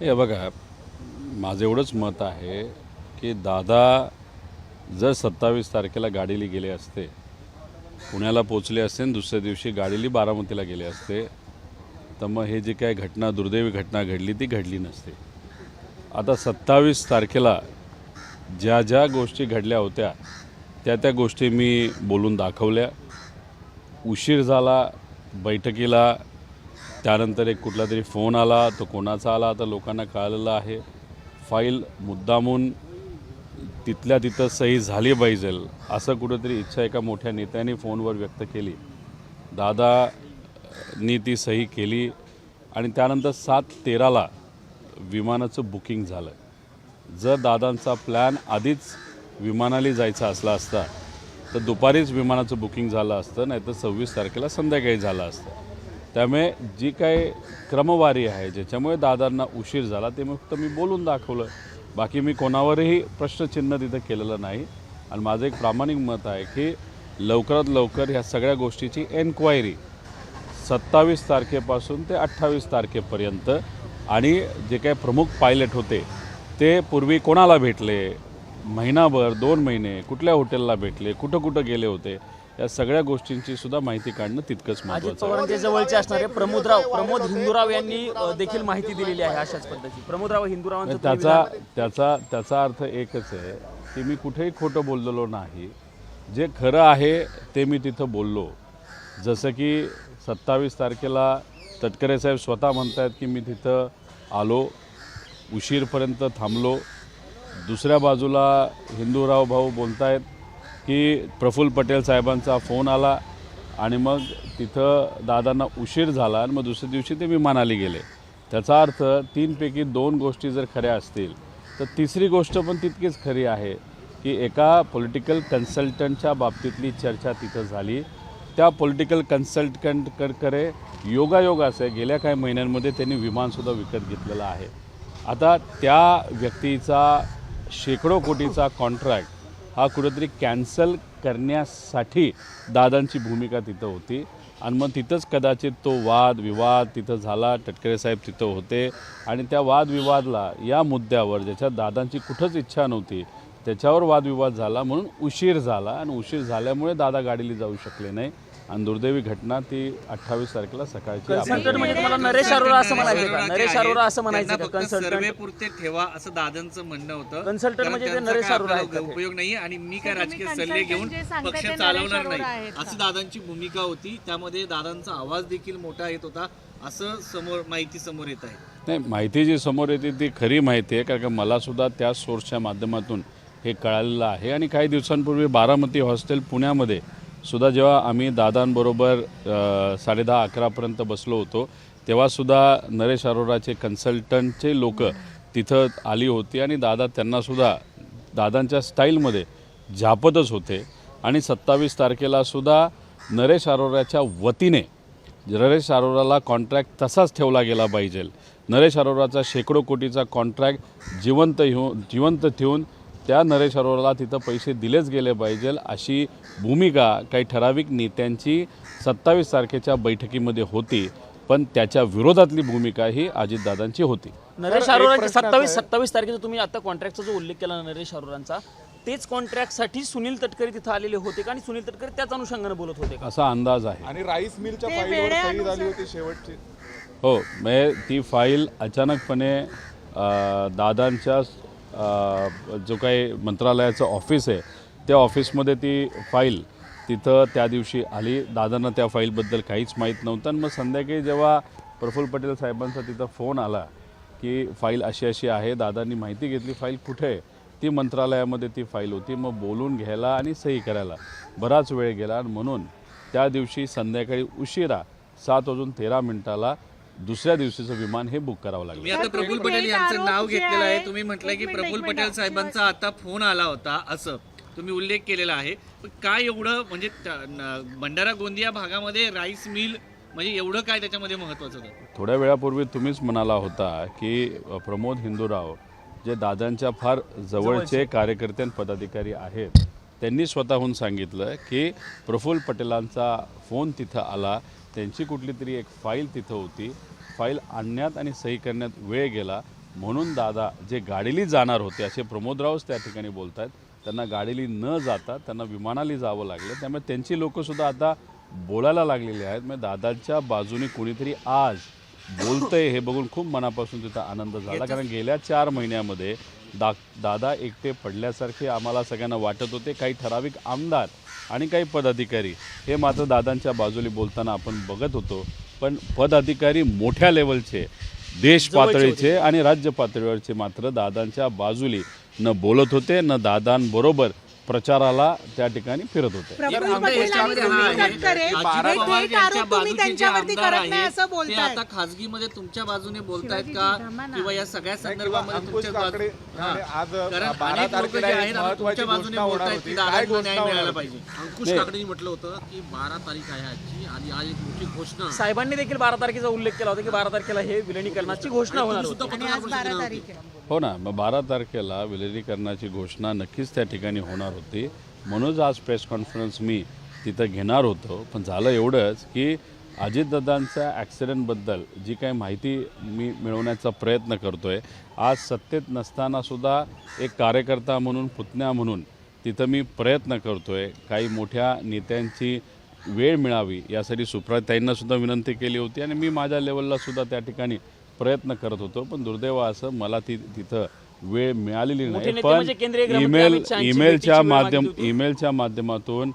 हे बघा माझं एवढंच मत आहे की दादा जर सत्तावीस तारखेला गाडीला गेले असते पुण्याला पोचले असते आणि दुसऱ्या दिवशी गाडीली बारामतीला गेले असते तर मग हे जी काय घटना दुर्दैवी घटना घडली ती घडली नसते. आता सत्तावीस तारखेला ज्या ज्या गोष्टी घडल्या होत्या त्या त्या गोष्टी मी बोलून दाखवल्या. उशीर झाला बैठकीला त्यानंतर एक कुठला तरी फोन आला तो कोणाचा आला तर लोकांना कळलेला आहे. फाईल मुद्दामून तिथल्या तिथं सही झाली पाहिजे असं कुठंतरी इच्छा एका मोठ्या नेत्याने फोनवर व्यक्त केली. दादानी ती सही केली आणि त्यानंतर सात तेराला विमानाचं बुकिंग झालं. जर दादांचा प्लॅन आधीच विमानाला जायचा असला असता तर दुपारीच विमानाचं बुकिंग झालं असतं नाही तर सव्वीस तारखेला संध्याकाळी झालं असतं. त्यामुळे जी काही क्रमवारी आहे ज्याच्यामुळे दादांना उशीर झाला ते फक्त मी बोलून दाखवलं. बाकी मी कोणावरही प्रश्नचिन्ह तिथं केलेलं नाही. आणि माझं एक प्रामाणिक मत आहे की लवकरात लवकर ह्या सगळ्या गोष्टीची एन्क्वायरी सत्तावीस तारखेपासून ते अठ्ठावीस तारखेपर्यंत आणि जे काही प्रमुख पायलट होते ते पूर्वी कोणाला भेटले? महिनाभर दोन महिने कुठल्या हॉटेलला भेटले? कुठं कुठं गेले होते? या सगळ्या गोष्टींची सुद्धा माहिती काढणं तितकंच अजित महत्त्वाचं आहे. पवारांचे जवळचे असणारे प्रमोदराव प्रमोद हिंदूराव यांनी अ, देखील माहिती दिलेली आहे अशाच पद्धती प्रमोदराव हिंदूरावांचं तुम्ही त्याचा विधान- त्याचा त्याचा अर्थ एकच आहे की मी कुठेही खोटं बोललेलो नाही. जे खरं आहे ते मी तिथं बोललो. जसं की सत्तावीस तारखेला तटकरे साहेब स्वतः म्हणतायत की मी तिथं आलो उशीरपर्यंत थांबलो. दुसऱ्या बाजूला हिंदूराव भाऊ बोलतायत की प्रफुल्ल पटेल साहेबांचा फोन आला आणि मग तिथं दादांना उशीर झाला आणि मग दुसऱ्या दिवशी ते विमानाला गेले. त्याचा अर्थ तीनपैकी दोन गोष्टी जर खऱ्या असतील तर तिसरी गोष्ट पण तितकीच खरी आहे की एका पॉलिटिकल कन्सल्टंटच्या बाबतीतली चर्चा तिथं झाली. त्या पॉलिटिकल कन्सल्टंटकडे योगायोग असे गेल्या काही महिन्यांमध्ये त्यांनी विमानसुद्धा विकत घेतलेलं आहे. आता त्या व्यक्तीचा शेकडो कोटीचा कॉन्ट्रॅक्ट हा कुठेतरी कॅन्सल करण्यासाठी दादांची भूमिका तिथं होती. आणि मग तिथंच कदाचित तो वाद विवाद तिथं झाला टटकरे साहेब तिथं होते. आणि त्या वादविवादला या मुद्द्यावर ज्याच्यात दादांची कुठंच इच्छा नव्हती त्याच्यावर वादविवाद झाला म्हणून उशीर झाला. आणि उशीर झाल्यामुळे दादा गाडीला जाऊ शकले नाही. आणि दुर्दैवी घटना ती अठ्ठावीस तारखेला सकाळची कन्सल्टंट म्हणजे तुम्हाला नरेश अरोरा असं म्हणायचं का? नरेश अरोरा असं म्हणायचं कन्सल्टंट पुरते ठेवा असं दादांचं म्हणणं होतं. कारण म्हणजे ते नरेश अरोरा? उपयोग नाही आणि मी काय राजकीय सल्ले घेऊन पक्ष चालवणार नाही? अशी दादांची भूमिका होती. त्यामध्ये दादांचा आवाज देखील मोठा येत होता. असं समोर माहिती समोर येत आहे. नाही माहिती जी समोर येते ती खरी माहिती आहे. कारण का मला सुद्धा त्या सोर्सच्या माध्यमातून हे कळालेलं आहे. आणि काही दिवसांपूर्वी बारामती हॉस्टेल पुण्यामध्ये सुद्धा जेव्हा आम्ही दादांबरोबर साडेदहा अकरापर्यंत बसलो होतो तेव्हासुद्धा नरेश अरोराचे कन्सल्टंटचे लोक तिथं आली होती आणि दादा त्यांनासुद्धा दादांच्या स्टाईलमध्ये झापतच होते. आणि सत्तावीस तारखेला सुद्धा नरेश अरोराच्या वतीने नरेश अरोराला कॉन्ट्रॅक्ट तसाच ठेवला गेला पाहिजे. नरेश अरोराचा शेकडो कोटीचा कॉन्ट्रॅक्ट जिवंत घेऊन जिवंत ठेवून त्या नरेश अरोराला तिथं पैसे दिलेच गेले पाहिजे अशी भूमिका काही ठराविक नेत्यांची सत्तावीस तारखेच्या बैठकीमध्ये होती. पण त्याच्या विरोधातली भूमिका ही अजितदादांची होती. नरेश अरोराची सत्तावीस सत्तावीस तारखेचा तुम्ही आता कॉन्ट्रॅक्टचा जो उल्लेख केला नरेश अरोरांचा तेच कॉन्ट्रॅक्टसाठी सुनील तटकरी तिथं आलेले होते का? आणि सुनील तटकरी त्याच अनुषंगाने बोलत होते का? असा अंदाज आहे. आणि राईस मिलच्या फाईलवर सही झाली होती शेवटची. हो म्हणजे ती फाईल अचानकपणे दादांच्या जो काही मंत्रालयाचं ऑफिस आहे त्या ऑफिसमध्ये ती फाईल तिथं त्या दिवशी आली. दादांना त्या फाईलबद्दल काहीच माहीत नव्हतं. आणि मग संध्याकाळी जेव्हा प्रफुल्ल पटेल साहेबांचा तिथं फोन आला की फाईल अशी अशी आहे दादांनी माहिती घेतली फाईल कुठे आहे? ती मंत्रालयामध्ये ती फाईल होती. मग बोलून घ्यायला आणि सही करायला. बराच वेळ गेला आणि म्हणून त्या दिवशी संध्याकाळी उशिरा सात वाजून तेरा मिनिटाला दुसऱ्या दिवशीचं विमान हे बुक करावं लागलं. मी आता तुम्ही पटेल यांचं नाव घेतलेलं आहे. तुम्ही म्हटलंय की एक पटेल. साहेबांचा आता फोन आला होता असं तुम्ही उल्लेख केलेला आहे. पण काय एवढं म्हणजे त्या- न- भंडारा गोंदिया भागामध्ये राईस मिल म्हणजे एवढं काय त्याच्यामध्ये महत्वाचं होतं? थोड्या वेळापूर्वी तुम्हीच म्हणाला होता की प्रमोद हिंदूराव जे दादांच्या फार जवळचे. कार्यकर्ते आणि पदाधिकारी आहेत त्यांनी स्वतःहून सांगितलं की प्रफुल्ल पटेलांचा फोन तिथं आला त्यांची कुठली तरी एक फाईल तिथं होती. फाईल आणण्यात आणि सही करण्यात वेळ गेला. म्हणून दादा जे गाडीली जाणार होते असे प्रमोदरावच त्या ठिकाणी बोलत आहेत त्यांना गाडीली न जाता त्यांना विमानाली जावं लागलं. त्यामुळे त्यांची लोकंसुद्धा आता बोलायला लागलेली आहेत. म्हणजे दादांच्या बाजूने कोणीतरी आज बोलतंय हे बघून खूप मनापासून तिथं आनंद झाला. कारण गेल्या चार महिन्यामध्ये दा दादा एकटे पडल्यासारखे आम्हाला सगळ्यांना वाटत होते. काही ठराविक आमदार आणि काही पदाधिकारी. हे मात्र दादांच्या बाजूने बोलताना आपण बघत होतो. पण पदाधिकारी मोठ्या लेवलचे देश पातळीचे आणि राज्य पातळीवरचे मात्र दादांच्या बाजूली न बोलत होते न दादांबरोबर प्रचाराला त्या ठिकाणी फिरत होते. प्रफुल्ल आमदार पटेल आणि याच्यामध्ये हा सुनील आहे. तटकरे अजित हे पवार थेट यांच्या आरोप तुम्ही बाजूचे जे त्यांच्यावरती आमदार करत नाही आहेत, असं ते बोलताय आता खासगीमध्ये तुमच्या बाजूने बोलतायत का. किंवा या सगळ्या किंवा संदर्भामध्ये अंकुश तुमच्या बाजू- काकडे हा. आणि आज कारण बारा अनेक लोक जे तारखेला आहेत एक आता महत्वाची तुमच्या बाजूने घोषणा होणार बोलतायत होती. की काय दादांना घोषणा न्याय होणार मिळाला होती? पाहिजे अंकुश नाही. काकडेंनी म्हटलं होतं की बारा तारीख आहे आजची आणि आज एक मोठी घोषणा. साहेबांनी देखील बारा तारखेचा उल्लेख केला होता की बारा तारखेला हे विलिनीकरणाची घोषणा होणार होती सुद्धा आणि पत्रकार आज परिषद बारा घेणार तारीख आहे. हो ना मग बारा तारखेला विलिनीकरणाची घोषणा नक्कीच त्या ठिकाणी होणार होती. म्हणूनच आज प्रेस कॉन्फरन्स मी तिथं घेणार होतो. पण झालं एवढंच की अजितदादांच्या ॲक्सिडेंटबद्दल जी काही माहिती मी मिळवण्याचा प्रयत्न करतो आहे आज सत्तेत नसतानासुद्धा एक कार्यकर्ता म्हणून पुतण्या म्हणून तिथं मी प्रयत्न करतो आहे काही मोठ्या नेत्यांची वेळ मिळावी यासाठी सुप्राताईंना त्यांनासुद्धा विनंती केली होती आणि मी माझ्या लेवललासुद्धा त्या ठिकाणी प्रयत्न करत होतो पण दुर्दैव असं मला ती तिथं वेळ मिळालेली नाही. पण म्हणजे ईमेल शहांची ईमेलच्या माध्यम. ईमेलच्या माध्यमातून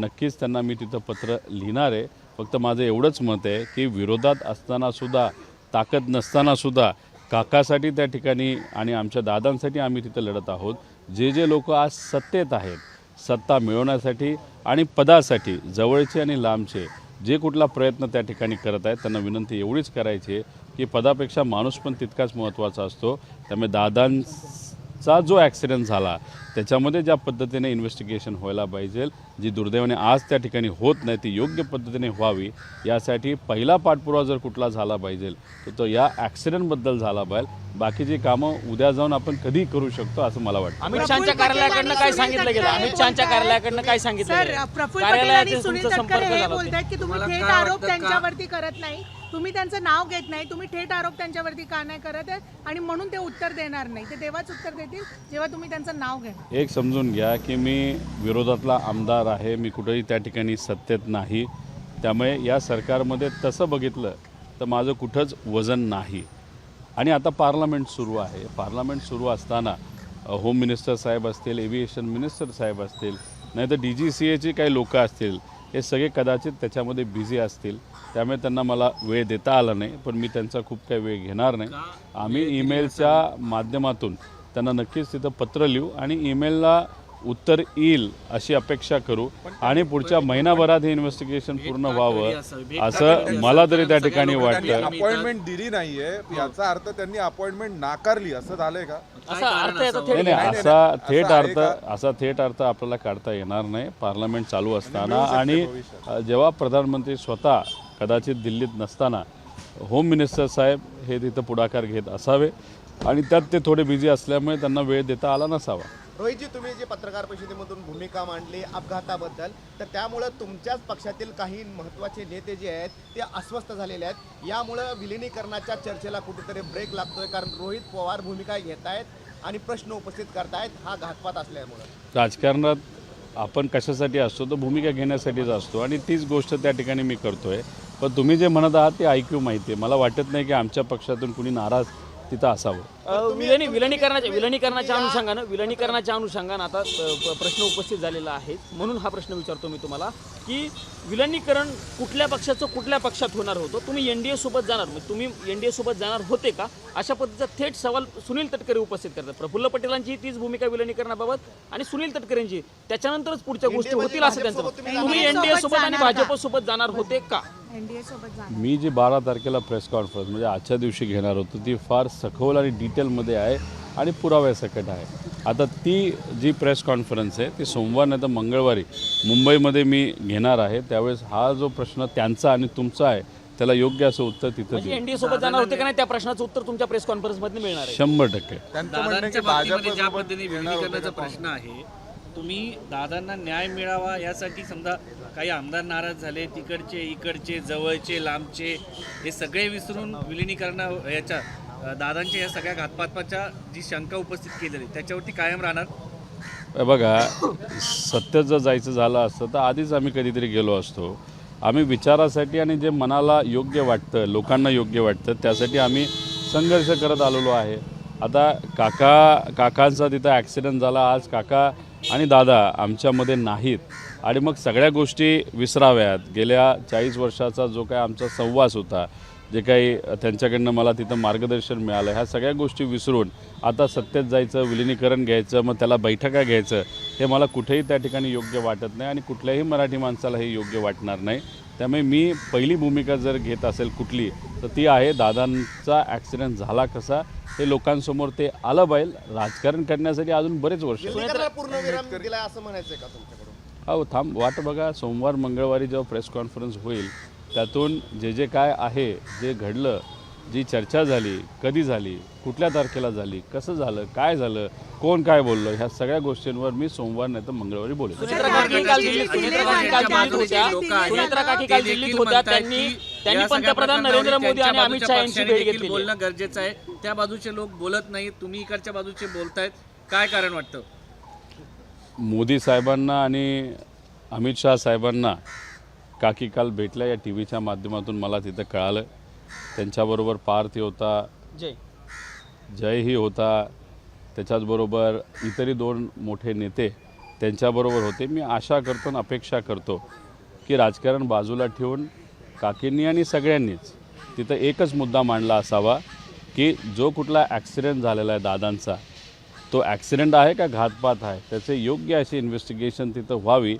नक्कीच त्यांना मी तिथं पत्र लिहिणार आहे. फक्त माझं एवढंच मत आहे की विरोधात असतानासुद्धा ताकद नसतानासुद्धा काकासाठी त्या ठिकाणी आणि आमच्या दादांसाठी आम्ही तिथं लढत आहोत. जे जे लोक आज सत्तेत आहेत सत्ता मिळवण्यासाठी आणि पदासाठी जवळचे आणि लांबचे जे कुठला प्रयत्न त्या ठिकाणी करत आहेत त्यांना विनंती एवढीच करायची आहे. की पदापेक्षा माणूस पण तितकाच महत्त्वाचा असतो. त्यामुळे दादांचा जो ॲक्सिडेंट झाला त्याच्यामध्ये ज्या पद्धतीने इन्व्हेस्टिगेशन व्हायला पाहिजे जी दुर्दैवाने आज त्या ठिकाणी होत नाही ती योग्य पद्धतीने व्हावी यासाठी पहिला पाठपुरावा जर कुठला झाला पाहिजे तर तो या ॲक्सिडेंटबद्दल झाला पाहिजे. बाकीची कामं उद्या जाऊन आपण कधी करू शकतो असं मला वाटतं. अमित शहाच्या कार्यालयाकडनं काय सांगितलं गेलं? अमित शहाच्या कार्यालयाकडनं काय सांगितलं सर गेलं? प्रफुल्ल पटेल कार्यालयाचे तुमचा संपर्क झाला की तुम्ही थेट आरोप त्यांच्यावरती करत नाही. तुम्ही त्यांचं नाव घेत नाही. तुम्ही थेट आरोप त्यांच्यावरती का नाही करत आहे आणि म्हणून ते उत्तर देणार नाही. ते तेव्हाच उत्तर देतील जेव्हा तुम्ही त्यांचं नाव घेणार. एक समजून घ्या की मी विरोधातला आमदार आहे मी कुठेही त्या ठिकाणी सत्तेत नाही. त्यामुळे या सरकारमध्ये तसं बघितलं तर माझं कुठंच वजन नाही. आणि आता पार्लमेंट सुरू आहे. पार्लमेंट सुरू असताना होम मिनिस्टर साहेब असतील एव्हिएशन मिनिस्टर साहेब असतील नाही तर डी जी सी एची काही लोकं असतील हे सगळे कदाचित त्याच्यामध्ये बिझी असतील. त्यामुळे त्यांना मला वेळ देता आला नाही पण मी त्यांचा खूप काही वेळ घेणार नाही. आम्ही ईमेलच्या माध्यमातून त्यांना नक्कीच तिथं पत्र लिहू आणि ईमेलला उत्तर येईल अशी अपेक्षा करू. आणि पुढच्या महिनाभरात हे इन्व्हेस्टिगेशन पूर्ण व्हावं असं मला तरी त्या ठिकाणी वाटतं. अपॉइंटमेंट दिली नाहीये. याचा अर्थ त्यांनी अपॉइंटमेंट नाकारली. असं झालंय का? असा अर्थ याचा नाही थेट नाही असा. थेट अर्थ? असा थेट अर्थ आपल्याला काढता येणार नाही. पार्लमेंट चालू असताना आणि जेव्हा प्रधानमंत्री स्वतः कदाचित दिल्लीत नसताना होम मिनिस्टर साहेब हे तिथं पुढाकार घेत असावे. आणि त्यात ते थोडे बिझी असल्यामुळे त्यांना वेळ देता आला नसावा. रोहितजी तुम्ही जे पत्रकार परिषदेमधून भूमिका मांडली अपघाताबद्दल तर त्यामुळं तुमच्याच पक्षातील काही महत्त्वाचे नेते जे आहेत ते अस्वस्थ झालेले आहेत. यामुळं विलिनीकरणाच्या चर्चेला कुठेतरी ब्रेक लागतोय कारण रोहित पवार भूमिका घेत आहेत आणि प्रश्न उपस्थित करतायत हा घातपात असल्यामुळं. राजकारणात आपण कशासाठी असतो तर भूमिका घेण्यासाठीच असतो आणि तीच गोष्ट त्या ठिकाणी मी करतोय. पण तुम्ही जे म्हणत आहात ते ऐकू माहिती आहे. मला वाटत नाही की आमच्या पक्षातून कुणी नाराज तिथं असावं. विलनी विलनीकरणाच्या विलनीकरणाच्या अनुषंगानं विलनीकरणाच्या अनुषंगानं आता प्रश्न उपस्थित झालेला आहे. म्हणून हा प्रश्न विचारतो मी तुम्हाला की विलनीकरण कुठल्या पक्षाचं कुठल्या पक्षात होणार होतं? तुम्ही एन डी ए सोबत जाणार. म्हणजे तुम्ही एन डी ए सोबत जाणार होते का? अशा पद्धतीचा थेट सवाल सुनील तटकरे उपस्थित करतात. प्रफुल्ल पटेलांची तीच भूमिका विलनीकरणाबाबत आणि सुनील तटकरेंची. त्याच्यानंतरच पुढच्या गोष्टी होतील असं त्यांचं भाजपसोबत. तुम्ही तुम्ही जाणार. एनडीए का? सोबत आणि जाणार का? भाजप सोबत जाणार होते का? एनडीए सोबत जाणार. मी जी बारा तारखेला प्रेस कॉन्फरन्स म्हणजे आजच्या दिवशी घेणार होतो ती फार सखोल आणि डिटेलमध्ये आहे आणि पुराव्यासकट आहे. आता ती जी प्रेस कॉन्फरन्स आहे ती सोमवार नाही तर मंगळवारी मुंबईमध्ये मी घेणार आहे. त्यावेळेस हा जो प्रश्न त्यांचा आणि तुमचा आहे त्याला योग्य असं उत्तर तिथं म्हणजे एनडीए सोबत जाणार होते का नाही? त्या प्रश्नाचं उत्तर तुमच्या प्रेस कॉन्फरन्समध्ये मिळणार आहे. शंभर टक्के. दादांच्या बाबतीमध्ये ज्या पद्धतीने विलिनीकरणाचा प्रश्न आहे तुम्ही दादांना न्याय मिळावा यासाठी समजा काही आमदार नाराज झाले तिकडचे इकडचे जवळचे लांबचे हे सगळे विसरून विलिनीकरणा याच्या दादांच्या या सगळ्या घातपातपाच्या जी शंका उपस्थित केलेली त्याच्यावरती कायम राहणार? बघा सत्य जर जायचं झालं असतं तर आधीच आम्ही कधीतरी गेलो असतो. आम्ही विचारासाठी आणि जे मनाला योग्य वाटतं लोकांना योग्य वाटतं त्यासाठी आम्ही संघर्ष करत आलेलो आहे. आता काका काकांचा तिथं ॲक्सिडेंट झाला आज काका आणि दादा आमच्यामध्ये नाहीत. आणि मग सगळ्या गोष्टी विसराव्यात. गेल्या चाळीस वर्षाचा जो काय आमचा संवास होता जे काही त्यांच्याकडनं मला तिथं मार्गदर्शन मिळालं ह्या सगळ्या गोष्टी विसरून आता सत्तेत जायचं विलिनीकरण घ्यायचं मग त्याला बैठका घ्यायचं हे मला कुठेही त्या ठिकाणी योग्य वाटत नाही आणि कुठल्याही मराठी माणसाला हे योग्य वाटणार नाही. त्यामुळे मी पहिली भूमिका जर घेत असेल कुठली तर ती आहे दादांचा ॲक्सिडेंट झाला कसा हे लोकांसमोर ते आलं पाहिजे. राजकारण करण्यासाठी अजून बरेच वर्ष असं म्हणायचंय का तुमच्याकडून? हो थांब वाट बघा. सोमवार मंगळवारी जेव्हा प्रेस कॉन्फरन्स होईल त्यातून जे जे काय आहे जे घडलं जी चर्चा झाली कधी झाली कुठल्या तारखेला झाली कसं झालं काय झालं कोण काय बोललं ह्या सगळ्या गोष्टींवर मी सोमवार नाही तर मंगळवारी बोलेन त्यांनी पंतप्रधान नरेंद्र मोदी आणि अमित शहा यांची भेट घेतली बोलणं गरजेचं आहे त्या बाजूचे लोक बोलत नाहीत तुम्ही इकडच्या बाजूचे बोलतायत काय कारण वाटतं मोदी साहेबांना आणि अमित शहा साहेबांना काकी काल भेटल्या या टी व्हीच्या माध्यमातून मला तिथं कळालं. त्यांच्याबरोबर पार्थ होता. जय. जयही होता. त्याच्याचबरोबर इतरही दोन मोठे नेते त्यांच्याबरोबर होते. मी आशा करतो आणि अपेक्षा करतो की राजकारण बाजूला ठेवून काकींनी आणि सगळ्यांनीच तिथं एकच मुद्दा मांडला असावा की जो कुठला ॲक्सिडेंट झालेला आहे दादांचा तो ॲक्सिडेंट आहे का घातपात आहे? त्याचे योग्य अशी इन्व्हेस्टिगेशन तिथं व्हावी.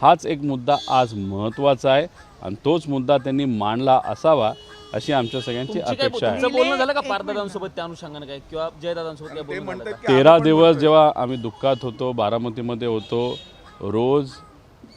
हाच एक मुद्दा आज महत्त्वाचा आहे आणि तोच मुद्दा त्यांनी मांडला असावा अशी आमच्या सगळ्यांची अपेक्षा आहे. बोलणं? झालं का पारदादांसोबत त्या अनुषंगाने काय? किंवा जयदादांसोबत काय ते बोलणं झालं म्हणतात का? की तेरा दिवस जेव्हा आम्ही दुःखात होतो बारामतीमध्ये होतो रोज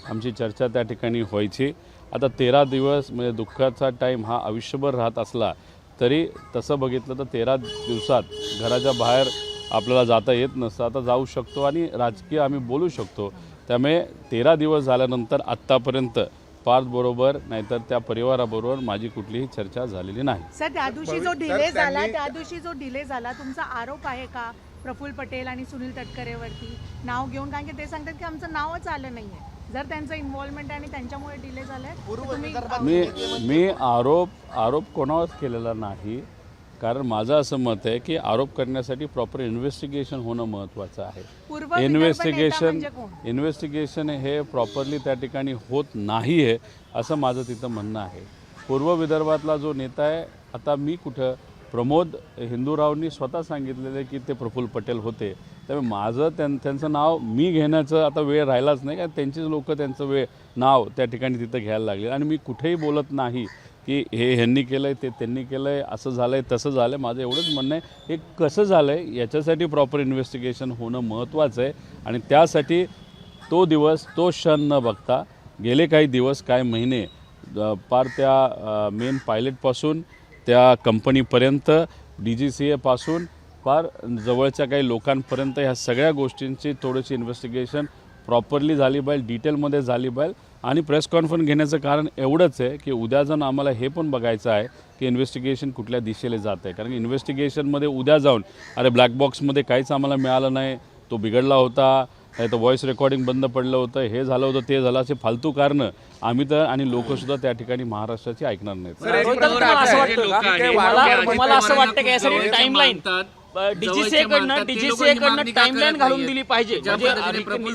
आमची चर्चा त्या ठिकाणी व्हायची. आता तेरा दिवस म्हणजे दुःखाचा टाईम हा आयुष्यभर राहत असला तरी तसं बघितलं तर तेरा दिवसात घराच्या बाहेर आपल्याला जाता येत नसतं. आता जाऊ शकतो आणि राजकीय आम्ही बोलू शकतो. त्यामुळे तेरा दिवस झाल्यानंतर आत्तापर्यंत पार्थबरोबर नाहीतर त्या परिवाराबरोबर माझी कुठलीही चर्चा झालेली नाही. सर त्या दिवशी जो डिले झाला त्या दिवशी जो डिले झाला तुमचा आरोप आहे का प्रफुल्ल पटेल आणि सुनील तटकरेवरती? नाव घेऊन कारण की ते सांगतात की आमचं नावच आलं नाहीये. जर त्यांचं इन्व्हॉल्वमेंट आणि त्यांच्यामुळे डिले झालाय तुम्ही विदर्भात मी मी आरोप आरोप कोणावरच केलेला नाही. कारण माझं असं मत आहे की आरोप करण्यासाठी प्रॉपर इन्व्हेस्टिगेशन होणं महत्त्वाचं आहे. इन्व्हेस्टिगेशन म्हणजे इन्व्हेस्टिगेशन हे प्रॉपरली त्या ठिकाणी होत नाही आहे असं माझं तिथं म्हणणं आहे. पूर्व विदर्भातला जो नेता आहे आता मी कुठं प्रमोद हिंदूरावनी स्वतः सांगितलेलं आहे की ते प्रफुल्ल पटेल होते. त्यामुळे माझं त्यां त्यांचं नाव मी घेण्याचं आता वेळ राहिलाच नाही कारण त्यांचीच लोक त्यांचं वेळ नाव त्या ठिकाणी तिथं घ्यायला लागले. आणि मी कुठेही बोलत नाही की हे ह्यांनी केलं आहे ते त्यांनी केलं आहे असं झालं आहे तसं झालं आहे माझं एवढंच म्हणणं आहे. हे कसं झालं आहे याच्यासाठी प्रॉपर इन्व्हेस्टिगेशन होणं महत्त्वाचं आहे. आणि त्यासाठी तो दिवस तो क्षण न बघता गेले काही दिवस काय महिने पार त्या मेन पायलटपासून त्या कंपनीपर्यंत डी जी सी एपासून फार जवळच्या काही लोकांपर्यंत ह्या सगळ्या गोष्टींची थोडीशी इन्व्हेस्टिगेशन प्रॉपरली झाली पाहिजे डिटेलमध्ये झाली पाहिजे आणि प्रेस कॉन्फरन्स घेण्याचं कारण एवढंच आहे की उद्या जाऊन आम्हाला हे पण बघायचं आहे की इन्व्हेस्टिगेशन कुठल्या दिशेला जात आहे. कारण की इन्व्हेस्टिगेशनमध्ये उद्या जाऊन अरे ब्लॅक बॉक्समध्ये काहीच आम्हाला मिळालं नाही तो बिघडला होता नाही तर व्हॉईस रेकॉर्डिंग बंद पडलं होतं हे झालं होतं ते झालं असे फालतू कारणं आम्ही तर आणि लोकसुद्धा त्या ठिकाणी महाराष्ट्राची ऐकणार नाहीत. असं. वाटतं लोक का मला असं वाटतं यासाठी डीजीसीए कडनं डीजीसीए कडनं टाइमलाईन घालून? दिली पाहिजे. म्हणजे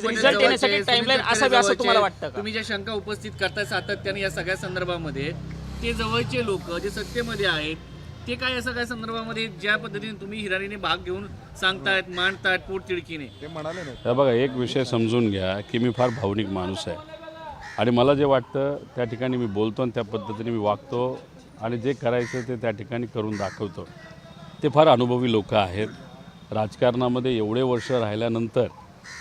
रिझल्ट येण्यासाठी टाइमलाईन असावी असं तुम्हाला वाटतं का? तुम्ही ज्या शंका उपस्थित करताय सातत्याने या सगळ्या संदर्भामध्ये ते जवळचे लोक जे सत्तेमध्ये आहेत ते काय या सगळ्या संदर्भामध्ये ज्या पद्धतीने तुम्ही हिराणीने भाग घेऊन सांगतायत मांडतायत पोट तिडकीने ते म्हणाले नाही हे बघा एक विषय समजून घ्या की मी फार भावनिक माणूस आहे. आणि मला जे वाटतं त्या ठिकाणी मी बोलतो आणि त्या पद्धतीने मी वागतो आणि जे करायचं ते त्या ठिकाणी करून दाखवतो. ते फार अनुभवी लोक आहेत. राजकारणामध्ये एवढे वर्ष राहिल्यानंतर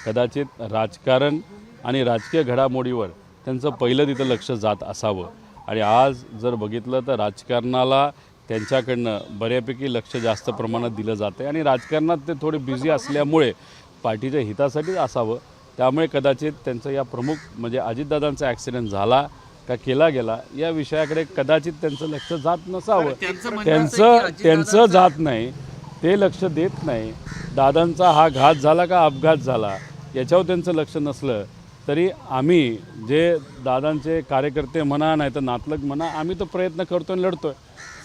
कदाचित राजकारण आणि राजकीय घडामोडीवर त्यांचं पहिलं तिथं लक्ष जात असावं. आणि आज जर बघितलं तर राजकारणाला त्यांच्याकडनं बऱ्यापैकी लक्ष जास्त प्रमाणात दिलं जातं आहे आणि राजकारणात ते थोडे बिझी असल्यामुळे पार्टीच्या हितासाठीच असावं. त्यामुळे कदाचित त्यांचं या प्रमुख म्हणजे अजितदादांचा ॲक्सिडेंट झाला का केला गेला या विषयाकडे कदाचित त्यांचं लक्ष जात नसावं. त्यांचं आहे त्यांचं जात नाही ते लक्ष देत नाही. दादांचा हा घात झाला का अपघात झाला याच्यावर त्यांचं लक्ष नसलं तरी आम्ही जे दादांचे कार्यकर्ते म्हणा नाही तर नातलग म्हणा आम्ही तो प्रयत्न करतो आणि लढतोय.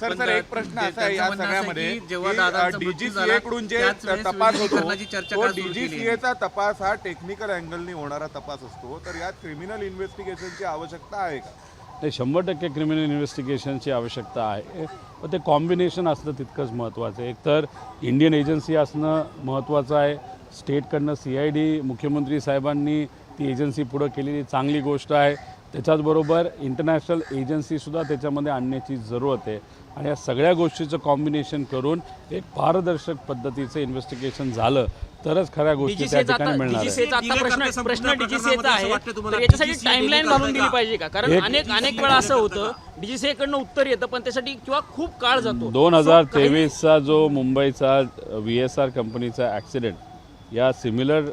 सर सर एक प्रश्न असा आहे या सगळ्यामध्ये की जेव्हा दादांचा मृत्यू झाला, डीजीसीए कडून जे तपास होतो तो? डीजीसीएचा तपास हा टेक्निकल अँगलनी होणारा तपास असतो. तर यात क्रिमिनल इन्व्हेस्टिगेशनची आवश्यकता आहे का? ते शंभर टक्के क्रिमिनल इन्व्हेस्टिगेशनची आवश्यकता आहे. पण ते कॉम्बिनेशन असणं तितकंच महत्त्वाचं आहे. एकतर इंडियन एजन्सी असणं महत्त्वाचं आहे. स्टेटकडनं सी आय डी मुख्यमंत्री साहेबांनी ती एजन्सी पुढं केलेली चांगली गोष्ट आहे. त्याच्याचबरोबर इंटरनॅशनल एजन्सीसुद्धा त्याच्यामध्ये आणण्याची जरूरत आहे. आणि या सगळ्या गोष्टीचं कॉम्बिनेशन करून एक पारदर्शक पद्धतीचं इन्व्हेस्टिगेशन झालं तरच खऱ्या गोष्टी त्या ठिकाणी मिळणार प्रश्न प्रकरणामध्ये आहे याच्यासाठी टाइमलाईन घालून दिली पाहिजे का? कारण अनेक अनेक वेळा असं होतं डीजीसीए कडनं उत्तर येतं पण त्यासाठी किंवा खूप काळ जातो. दोन हजार तेवीसचा जो मुंबईचा व्ही एस आर कंपनीचा ॲक्सिडेंट या सिमिलर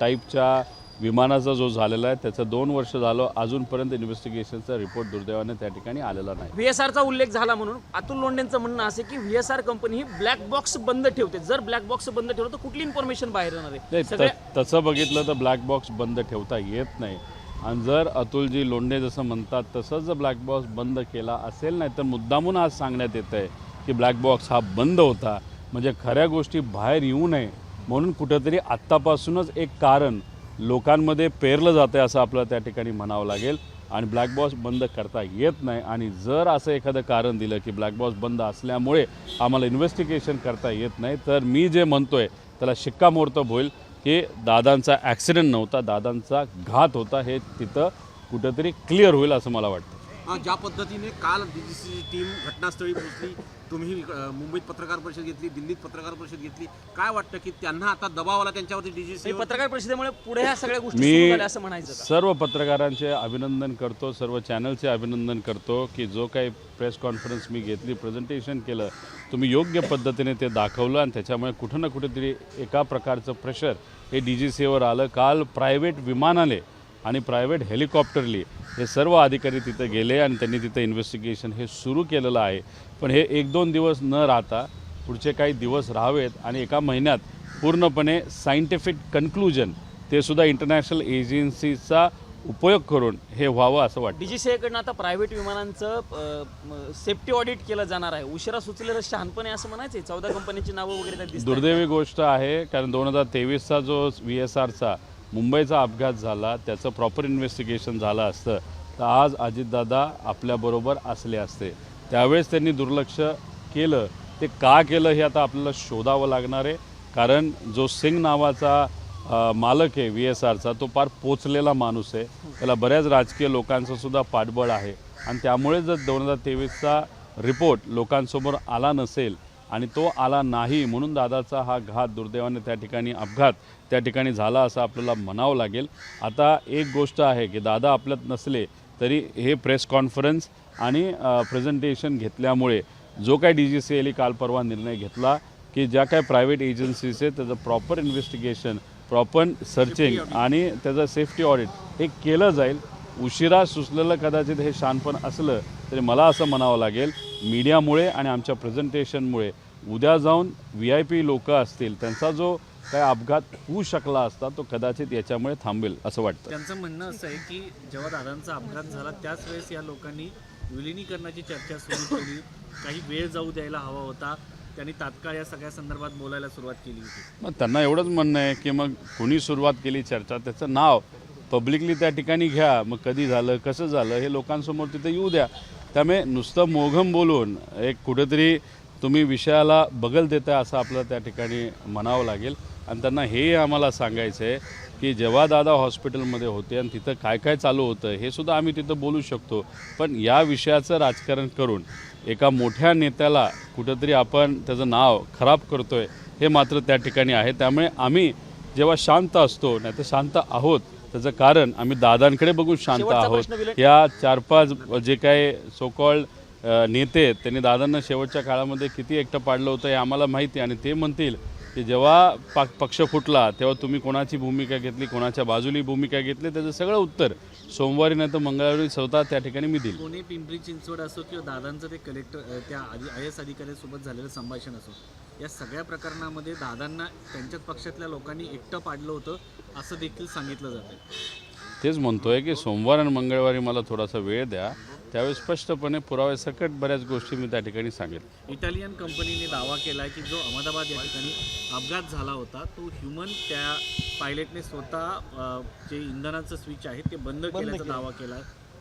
टाईपच्या विमानाचा जो झालेला आहे त्याचं दोन वर्ष झालं अजूनपर्यंत इन्व्हेस्टिगेशनचा रिपोर्ट दुर्दैवाने त्या ठिकाणी आलेला नाही. व्हीएसआरचा उल्लेख झाला म्हणून अतुल लोंढेंचं म्हणणं असं की व्हीएसआर कंपनी ही ब्लॅक बॉक्स बंद ठेवते. जर ब्लॅक बॉक्स बंद ठेवलं तर कुठली इन्फॉर्मेशन बाहेर येणार आहे? नाही सगळ्या त- तसं बघितलं तर ब्लॅक बॉक्स बंद ठेवता येत नाही. आणि जर अतुलजी लोंढे जसं म्हणतात तसंच जर ब्लॅक बॉक्स बंद केला असेल नाही तर मुद्दामून आज सांगण्यात येतं आहे की ब्लॅक बॉक्स हा बंद होता. म्हणजे खऱ्या गोष्टी बाहेर येऊ नये. म्हणून कुठंतरी आत्तापासूनच एक कारण लोकांमध्ये पेरलं जातं आहे असं आपल्याला त्या ठिकाणी म्हणावं लागेल. आणि ब्लॅक बॉस बंद करता येत नाही. आणि जर असं एखादं कारण दिलं की ब्लॅक बॉस बंद असल्यामुळे आम्हाला इन्व्हेस्टिगेशन करता येत नाही तर मी जे म्हणतोय त्याला शिक्कामोर्तब होईल की दादांचा ॲक्सिडेंट नव्हता दादांचा घात होता हे तिथं कुठंतरी क्लिअर होईल असं मला वाटतं. ज्या पद्धतीने काल डीजीसी टीम घटनास्थळी पोहोचली तुम्ही मुंबईत पत्रकार परिषद घेतली दिल्लीत पत्रकार परिषद घेतली काय वाटतं की त्यांना आता दबाव आला त्यांच्यावरती डीजीसी म्हणजे पत्रकार परिषदेमुळे पुढे ह्या सगळ्या गोष्टी सुरू मी झाल्या असं म्हणायचं सर्व पत्रकारांचे अभिनंदन करतो सर्व चॅनलचे अभिनंदन करतो की जो काही प्रेस कॉन्फरन्स मी घेतली प्रेझेंटेशन केलं तुम्ही योग्य पद्धतीने ते दाखवलं आणि त्याच्यामुळे कुठं ना कुठेतरी एका प्रकारचं प्रेशर हे डी जी सीवर आलं. काल प्रायव्हेट विमानाने आणि प्रायव्हेट हेलिकॉप्टरली हे सर्व अधिकारी तिथे गेले आणि त्यांनी तिथे इन्व्हेस्टिगेशन हे सुरू केलेलं आहे. पण हे एक दोन दिवस न राहता पुढचे काही दिवस राहावेत आणि एका महिन्यात पूर्णपणे सायंटिफिक कन्क्लुजन ते सुद्धा इंटरनॅशनल एजन्सीचा उपयोग करून हे व्हावं असं वाटतं. डीजीसीए कडनं आता प्रायव्हेट विमानांचं सेफ्टी ऑडिट केलं जाणार आहे. उशिरा सुचलेलं शहाणपणे असं म्हणायचं चौदा कंपन्यांची नावं वगैरे दुर्दैवी गोष्ट आहे कारण दोन हजार तेवीसचा जो व्ही एस आरचा मुंबईचा अपघात झाला त्याचं प्रॉपर इन्व्हेस्टिगेशन झालं असतं तर आज अजितदादा आपल्याबरोबर असले असते. त्यावेळेस त्यांनी दुर्लक्ष केलं. ते का केलं हे आता आपल्याला शोधावं लागणार आहे कारण जो सिंग नावाचा मालक आहे व्ही एस आरचा तो फार पोचलेला माणूस आहे. त्याला बऱ्याच राजकीय लोकांचं सुद्धा पाठबळ आहे. आणि त्यामुळे जर दोन हजार तेवीसचा रिपोर्ट लोकांसमोर आला नसेल आणि तो आला नाही म्हणून दादाचा हा घात दुर्दैवाने त्या ठिकाणी अपघात त्या ठिकाणी झाला असं आपल्याला म्हणावं लागेल. आता एक गोष्ट आहे की दादा आपल्यात नसले तरी हे प्रेस कॉन्फरन्स आणि प्रेझेंटेशन घेतल्यामुळे जो काय डी जी सी एली काल परवा निर्णय घेतला की ज्या काय प्रायव्हेट एजन्सीज आहेत त्याचं प्रॉपर इन्व्हेस्टिगेशन प्रॉपर सर्चिंग आणि त्याचं सेफ्टी ऑडिट हे केलं जाईल. उशिरा सुचलेलं कदाचित हे शानपण असलं तरी मला असं म्हणावं लागेल मीडियामुळे आणि आमच्या प्रेझेंटेशनमुळे उद्या जाऊन व्ही आय पी लोक असतील त्यांचा जो काय अपघात होऊ शकला असता तो कदाचित याच्यामुळे थांबेल असं वाटतं. त्यांचं म्हणणं असं आहे की जेव्हा दादांचा अपघात झाला त्याच वेळेस या लोकांनी विलिनीकरणाची चर्चा सुरू केली. काही वेळ जाऊ द्यायला हवा होता. त्यांनी तात्काळ या सगळ्या संदर्भात बोलायला सुरुवात केली होती. मग त्यांना एवढंच म्हणणं आहे की मग कुणी सुरुवात केली चर्चा? त्याचं नाव पब्लिकली त्या ठिकाणी घ्या. मग कधी झालं कसं झालं हे लोकांसमोर तिथे येऊ द्या. त्यामुळे नुसतं मोघम बोलून एक कुठेतरी तुम्ही विषयाला बगल देताय असं आपलं त्या ठिकाणी म्हणावं लागेल. आणि त्यांना हेही आम्हाला सांगायचं आहे की जेव्हा दादा हॉस्पिटलमध्ये होते आणि तिथं काय काय चालू होतं हे सुद्धा आम्ही तिथं बोलू शकतो. पण या विषयाचं राजकारण करून एका मोठ्या नेत्याला कुठंतरी आपण त्याचं नाव खराब करतोय हे मात्र त्या ठिकाणी आहे. त्यामुळे आम्ही जेव्हा शांत असतो नाही तर शांत आहोत त्याचं कारण आम्ही दादांकडे बघून शांत आहोत. या चार पाच जे काय सो कॉल्ड नेते आहेत त्यांनी दादांना शेवटच्या काळामध्ये किती एकटं पाडलं होतं हे आम्हाला माहिती आहे. आणि ते म्हणतील की जेव्हा पा पक्ष फुटला तेव्हा तुम्ही कोणाची भूमिका घेतली कोणाच्या बाजूली भूमिका घेतली त्याचं सगळं उत्तर सोमवारी नाही तर मंगळवारी स्वतः त्या ठिकाणी मी दिलं पुणे पिंपरी चिंचवड असो किंवा दादांचं ते कलेक्टर त्या आय एस अधिकाऱ्यांसोबत झालेलं संभाषण असो या सगळ्या प्रकरणामध्ये दादांना त्यांच्याच पक्षातल्या लोकांनी एकटं पाडलं होतं असं देखील सांगितलं जातं तेच म्हणतोय की सोमवार आणि मंगळवारी मला थोडासा वेळ द्या. त्यावेळी स्पष्टपणे पुराव्यासकट बऱ्याच गोष्टी मी त्या ठिकाणी सांगेन. इटालियन कंपनीने दावा केला आहे की जो अहमदाबाद या ठिकाणी अपघात झाला होता तो ह्युमन त्या पायलटने स्वतः जे इंधनाचं स्विच आहे ते बंद केल्याचा दावा केला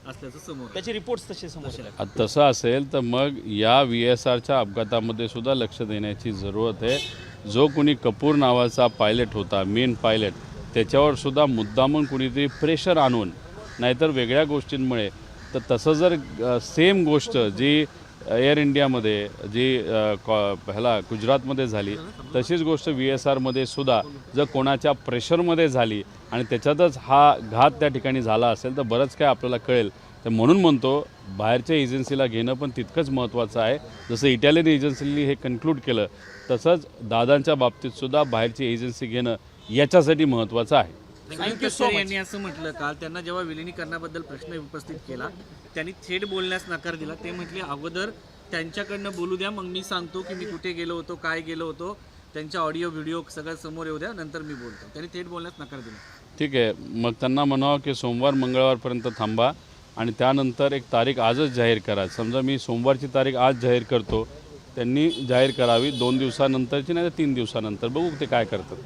असल्याचं समोर. त्याचे रिपोर्ट्स तसे समोर आले. तसं असेल तर मग या व्ही एस आरच्या अपघातामध्ये सुद्धा लक्ष देण्याची जरूरत आहे जो कोणी कपूर नावाचा पायलट होता मेन पायलट त्याच्यावर सुद्धा मुद्दामून कुणीतरी प्रेशर आणून नाहीतर वेगळ्या गोष्टींमुळे तर तसं जर सेम गोष्ट जी एअर इंडियामध्ये जी अ, कॉ- ह्याला गुजरातमध्ये झाली तशीच गोष्ट व्ही एस आरमध्ये सुद्धा जर कोणाच्या प्रेशरमध्ये झाली आणि त्याच्यातच हा घात त्या ठिकाणी झाला असेल तर बरंच काय आपल्याला कळेल. तर म्हणून म्हणतो बाहेरच्या एजन्सीला घेणं पण तितकंच महत्त्वाचं आहे. जसं इटालियन एजन्सीनी हे कन्क्लूड केलं तसंच दादांच्या बाबतीत सुद्धा बाहेरची एजन्सी घेणं याच्यासाठी महत्त्वाचं आहे. सुनील तटकरे यांनी असं म्हटलं. काल त्यांना जेव्हा विलिनीकरणाबद्दल प्रश्न उपस्थित केला त्यांनी थेट बोलण्यास नकार दिला. ते म्हटले अगोदर त्यांच्याकडनं बोलू द्या मग मी सांगतो की मी कुठे गेलो होतो काय गेलो होतो. त्यांच्या ऑडिओ व्हिडिओ सगळं समोर येऊ द्या नंतर मी बोलतो. त्यांनी थेट बोलण्यास नकार दिला. ठीक आहे. मग त्यांना म्हणावं की सोमवार मंगळवारपर्यंत थांबा आणि त्यानंतर एक तारीख आजच जाहीर करा. समजा मी सोमवारची तारीख आज जाहीर करतो त्यांनी जाहीर करावी दोन दिवसानंतरची नाही तर तीन दिवसानंतर. बघू ते काय करतात.